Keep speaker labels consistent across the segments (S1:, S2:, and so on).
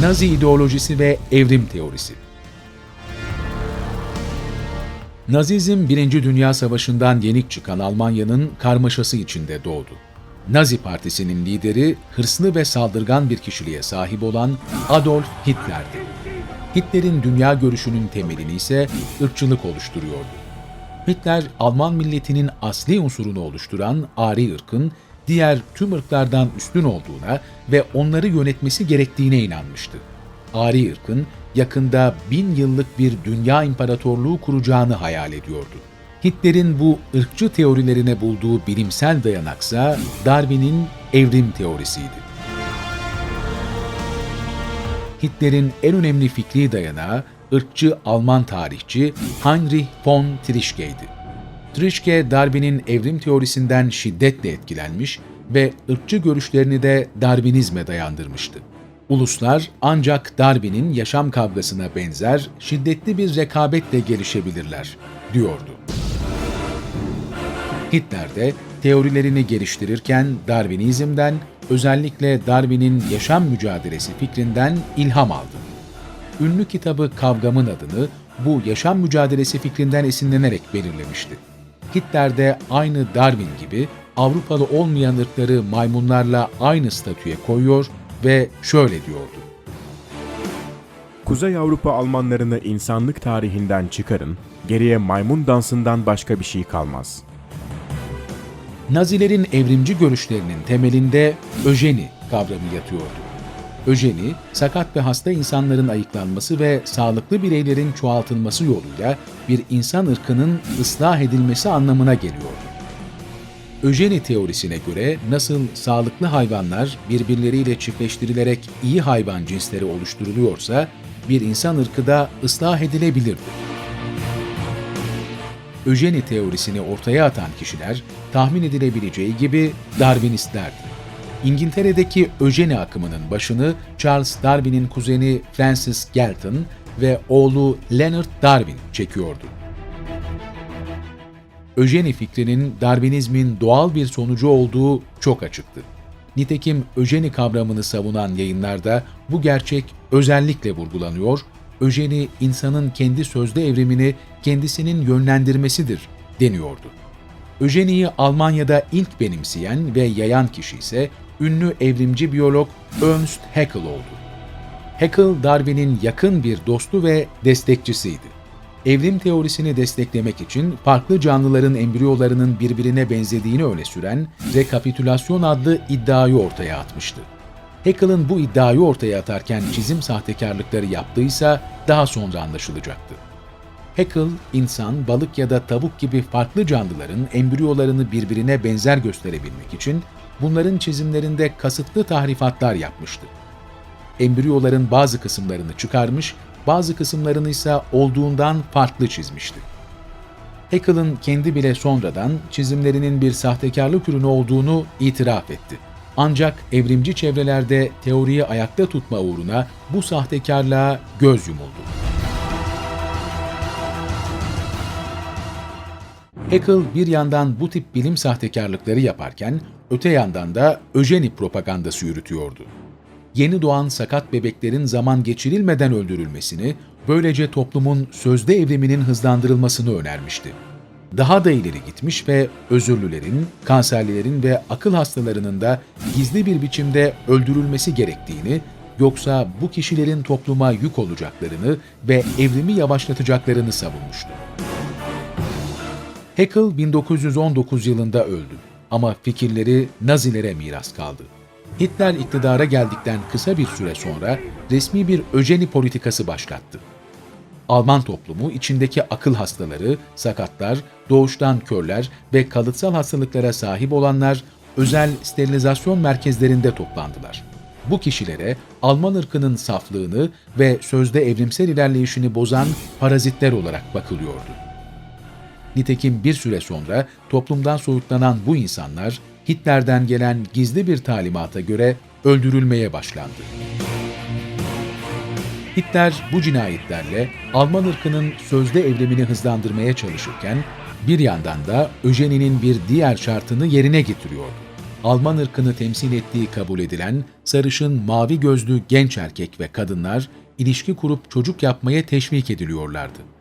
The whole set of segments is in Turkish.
S1: Nazi ideolojisi ve evrim teorisi. Nazizm Birinci Dünya Savaşı'ndan yenik çıkan Almanya'nın karmaşası içinde doğdu. Nazi Partisi'nin lideri hırslı ve saldırgan bir kişiliğe sahip olan Adolf Hitler'di. Hitler'in dünya görüşünün temelini ise ırkçılık oluşturuyordu. Hitler, Alman milletinin asli unsurunu oluşturan Ari ırkın diğer tüm ırklardan üstün olduğuna ve onları yönetmesi gerektiğine inanmıştı. Ari ırkın yakında bin yıllık bir dünya imparatorluğu kuracağını hayal ediyordu. Hitler'in bu ırkçı teorilerine bulduğu bilimsel dayanaksa Darwin'in evrim teorisiydi. Hitler'in en önemli fikri dayanağı ırkçı Alman tarihçi Heinrich von Trieschke'ydi. Trieschke, Darwin'in evrim teorisinden şiddetle etkilenmiş ve ırkçı görüşlerini de Darwinizme dayandırmıştı. Uluslar ancak Darwin'in yaşam kavgasına benzer şiddetli bir rekabetle gelişebilirler, diyordu. Hitler de teorilerini geliştirirken Darwinizm'den, özellikle Darwin'in yaşam mücadelesi fikrinden ilham aldı. Ünlü kitabı Kavgamın adını bu yaşam mücadelesi fikrinden esinlenerek belirlemişti. Hitler aynı Darwin gibi Avrupalı olmayan ırkları maymunlarla aynı statüye koyuyor ve şöyle diyordu.
S2: Kuzey Avrupa Almanlarını insanlık tarihinden çıkarın, geriye maymun dansından başka bir şey kalmaz.
S1: Nazilerin evrimci görüşlerinin temelinde öjeni kavramı yatıyordu. Öjeni, sakat ve hasta insanların ayıklanması ve sağlıklı bireylerin çoğaltılması yoluyla bir insan ırkının ıslah edilmesi anlamına geliyordu. Öjeni teorisine göre nasıl sağlıklı hayvanlar birbirleriyle çiftleştirilerek iyi hayvan cinsleri oluşturuluyorsa, bir insan ırkı da ıslah edilebilirdi. Öjeni teorisini ortaya atan kişiler tahmin edilebileceği gibi Darwinistlerdi. İngiltere'deki öjeni akımının başını Charles Darwin'in kuzeni Francis Galton ve oğlu Leonard Darwin çekiyordu. Öjeni fikrinin Darwinizmin doğal bir sonucu olduğu çok açıktı. Nitekim öjeni kavramını savunan yayınlarda bu gerçek özellikle vurgulanıyor, öjeni insanın kendi sözde evrimini kendisinin yönlendirmesidir deniyordu. Öjeniyi Almanya'da ilk benimseyen ve yayan kişi ise ünlü evrimci biyolog Ernst Haeckel oldu. Haeckel, Darwin'in yakın bir dostu ve destekçisiydi. Evrim teorisini desteklemek için farklı canlıların embriyolarının birbirine benzediğini öne süren rekapitülasyon adlı iddiayı ortaya atmıştı. Haeckel'ın bu iddiayı ortaya atarken çizim sahtekarlıkları yaptıysa daha sonra anlaşılacaktı. Haeckel, insan, balık ya da tavuk gibi farklı canlıların embriyolarını birbirine benzer gösterebilmek için bunların çizimlerinde kasıtlı tahrifatlar yapmıştı. Embriyoların bazı kısımlarını çıkarmış, bazı kısımlarını ise olduğundan farklı çizmişti. Haeckel'ın kendi bile sonradan çizimlerinin bir sahtekarlık ürünü olduğunu itiraf etti. Ancak evrimci çevrelerde teoriyi ayakta tutma uğruna bu sahtekarlığa göz yumuldu. Haeckel bir yandan bu tip bilim sahtekarlıkları yaparken öte yandan da öjeni propagandası yürütüyordu. Yeni doğan sakat bebeklerin zaman geçirilmeden öldürülmesini, böylece toplumun sözde evriminin hızlandırılmasını önermişti. Daha da ileri gitmiş ve özürlülerin, kanserlilerin ve akıl hastalarının da gizli bir biçimde öldürülmesi gerektiğini, yoksa bu kişilerin topluma yük olacaklarını ve evrimi yavaşlatacaklarını savunmuştu. Haeckel 1919 yılında öldü ama fikirleri Nazilere miras kaldı. Hitler iktidara geldikten kısa bir süre sonra resmi bir öjeni politikası başlattı. Alman toplumu içindeki akıl hastaları, sakatlar, doğuştan körler ve kalıtsal hastalıklara sahip olanlar özel sterilizasyon merkezlerinde toplandılar. Bu kişilere Alman ırkının saflığını ve sözde evrimsel ilerleyişini bozan parazitler olarak bakılıyordu. Nitekim bir süre sonra toplumdan soyutlanan bu insanlar Hitler'den gelen gizli bir talimata göre öldürülmeye başlandı. Hitler bu cinayetlerle Alman ırkının sözde evrimini hızlandırmaya çalışırken bir yandan da öjeninin bir diğer şartını yerine getiriyordu. Alman ırkını temsil ettiği kabul edilen sarışın mavi gözlü genç erkek ve kadınlar ilişki kurup çocuk yapmaya teşvik ediliyorlardı.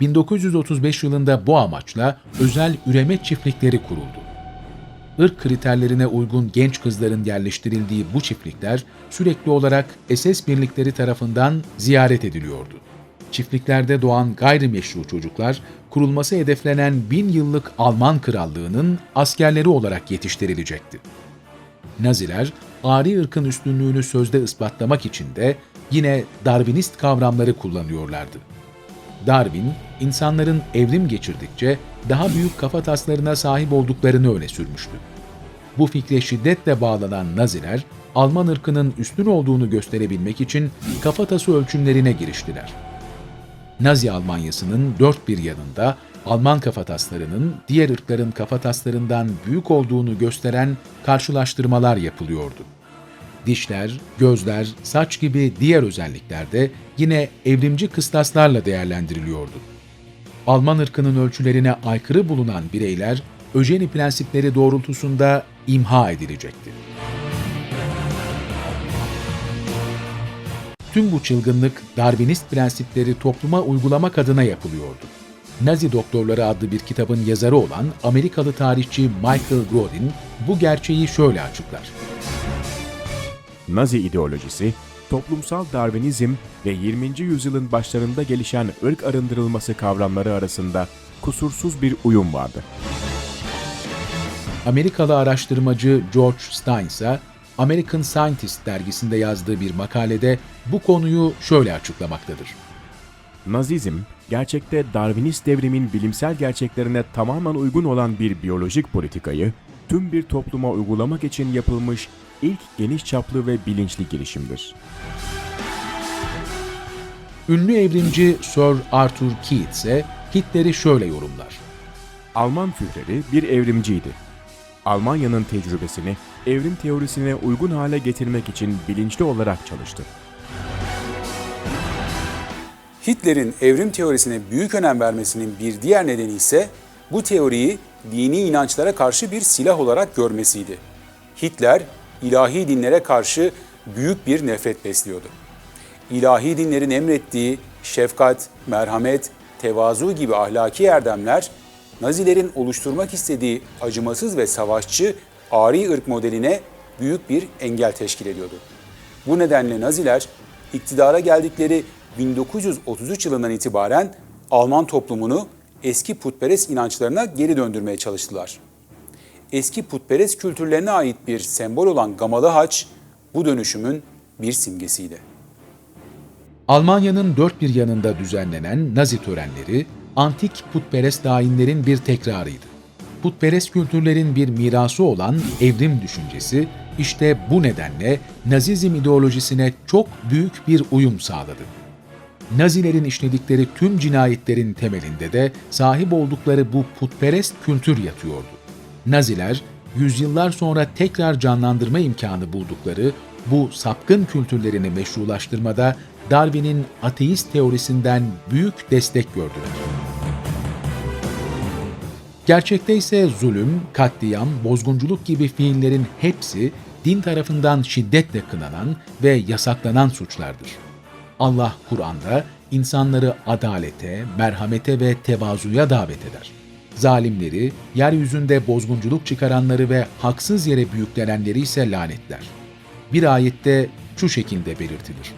S1: 1935 yılında bu amaçla özel üreme çiftlikleri kuruldu. Irk kriterlerine uygun genç kızların yerleştirildiği bu çiftlikler sürekli olarak SS birlikleri tarafından ziyaret ediliyordu. Çiftliklerde doğan gayrimeşru çocuklar, kurulması hedeflenen bin yıllık Alman krallığının askerleri olarak yetiştirilecekti. Naziler, ari ırkın üstünlüğünü sözde ispatlamak için de yine Darwinist kavramları kullanıyorlardı. Darwin, insanların evrim geçirdikçe daha büyük kafa taslarına sahip olduklarını öne sürmüştü. Bu fikre şiddetle bağlanan Naziler, Alman ırkının üstün olduğunu gösterebilmek için kafatası ölçümlerine giriştiler. Nazi Almanyası'nın dört bir yanında Alman kafataslarının diğer ırkların kafataslarından büyük olduğunu gösteren karşılaştırmalar yapılıyordu. Dişler, gözler, saç gibi diğer özellikler de yine evrimci kıstaslarla değerlendiriliyordu. Alman ırkının ölçülerine aykırı bulunan bireyler, öjeni prensipleri doğrultusunda imha edilecekti. Tüm bu çılgınlık Darwinist prensipleri topluma uygulamak adına yapılıyordu. Nazi Doktorları adlı bir kitabın yazarı olan Amerikalı tarihçi Michael Grodin bu gerçeği şöyle açıklar.
S2: Nazi ideolojisi, toplumsal Darwinizm ve 20. yüzyılın başlarında gelişen ırk arındırılması kavramları arasında kusursuz bir uyum vardı.
S1: Amerikalı araştırmacı George Stein ise American Scientist dergisinde yazdığı bir makalede bu konuyu şöyle açıklamaktadır.
S2: Nazizm, gerçekte Darwinist devrimin bilimsel gerçeklerine tamamen uygun olan bir biyolojik politikayı tüm bir topluma uygulamak için yapılmış ilk geniş çaplı ve bilinçli girişimdir.
S1: Ünlü evrimci Sir Arthur Keith ise Hitler'i şöyle yorumlar.
S2: Alman Führer'i bir evrimciydi. Almanya'nın tecrübesini evrim teorisine uygun hale getirmek için bilinçli olarak çalıştı.
S3: Hitler'in evrim teorisine büyük önem vermesinin bir diğer nedeni ise bu teoriyi dini inançlara karşı bir silah olarak görmesiydi. Hitler, ilahi dinlere karşı büyük bir nefret besliyordu. İlahi dinlerin emrettiği şefkat, merhamet, tevazu gibi ahlaki erdemler, Nazilerin oluşturmak istediği acımasız ve savaşçı ari ırk modeline büyük bir engel teşkil ediyordu. Bu nedenle Naziler iktidara geldikleri 1933 yılından itibaren Alman toplumunu eski putperest inançlarına geri döndürmeye çalıştılar. Eski putperest kültürlerine ait bir sembol olan gamalı haç bu dönüşümün bir simgesiydi.
S1: Almanya'nın dört bir yanında düzenlenen Nazi törenleri, antik putperest dayinlerin bir tekrarıydı. Putperest kültürlerin bir mirası olan evrim düşüncesi, işte bu nedenle Nazizm ideolojisine çok büyük bir uyum sağladı. Nazilerin işledikleri tüm cinayetlerin temelinde de sahip oldukları bu putperest kültür yatıyordu. Naziler, yüzyıllar sonra tekrar canlandırma imkanı buldukları bu sapkın kültürlerini meşrulaştırmada Darwin'in ateist teorisinden büyük destek gördüler. Gerçekte ise zulüm, katliam, bozgunculuk gibi fiillerin hepsi din tarafından şiddetle kınanan ve yasaklanan suçlardır. Allah Kur'an'da insanları adalete, merhamete ve tevazuya davet eder. Zalimleri, yeryüzünde bozgunculuk çıkaranları ve haksız yere büyüklenenleri ise lanetler. Bir ayette şu şekilde belirtilir.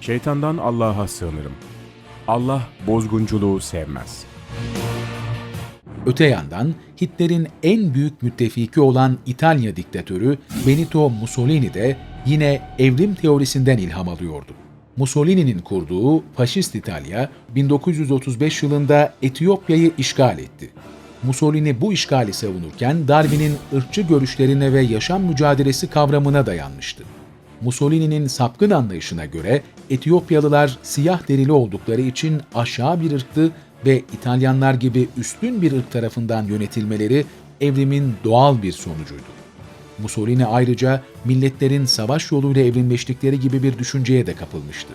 S2: Şeytandan Allah'a sığınırım. Allah bozgunculuğu sevmez.
S1: Öte yandan Hitler'in en büyük müttefiki olan İtalya diktatörü Benito Mussolini de yine evrim teorisinden ilham alıyordu. Mussolini'nin kurduğu Faşist İtalya 1935 yılında Etiyopya'yı işgal etti. Mussolini bu işgali savunurken Darwin'in ırkçı görüşlerine ve yaşam mücadelesi kavramına dayanmıştı. Mussolini'nin sapkın anlayışına göre Etiyopyalılar siyah derili oldukları için aşağı bir ırktı ve İtalyanlar gibi üstün bir ırk tarafından yönetilmeleri evrimin doğal bir sonucuydu. Mussolini ayrıca milletlerin savaş yoluyla evrimleştikleri gibi bir düşünceye de kapılmıştı.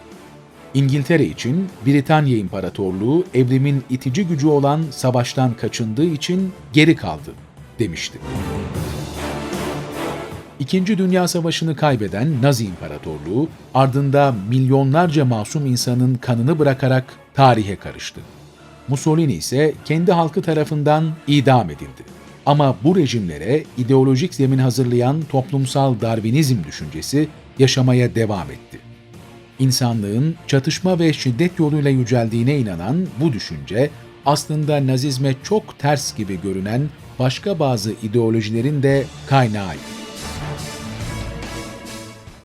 S1: İngiltere için Britanya İmparatorluğu evrimin itici gücü olan savaştan kaçındığı için geri kaldı demişti. İkinci Dünya Savaşı'nı kaybeden Nazi İmparatorluğu ardında milyonlarca masum insanın kanını bırakarak tarihe karıştı. Mussolini ise kendi halkı tarafından idam edildi. Ama bu rejimlere ideolojik zemin hazırlayan toplumsal Darwinizm düşüncesi yaşamaya devam etti. İnsanlığın çatışma ve şiddet yoluyla yüceldiğine inanan bu düşünce aslında Nazizme çok ters gibi görünen başka bazı ideolojilerin de kaynağıydı.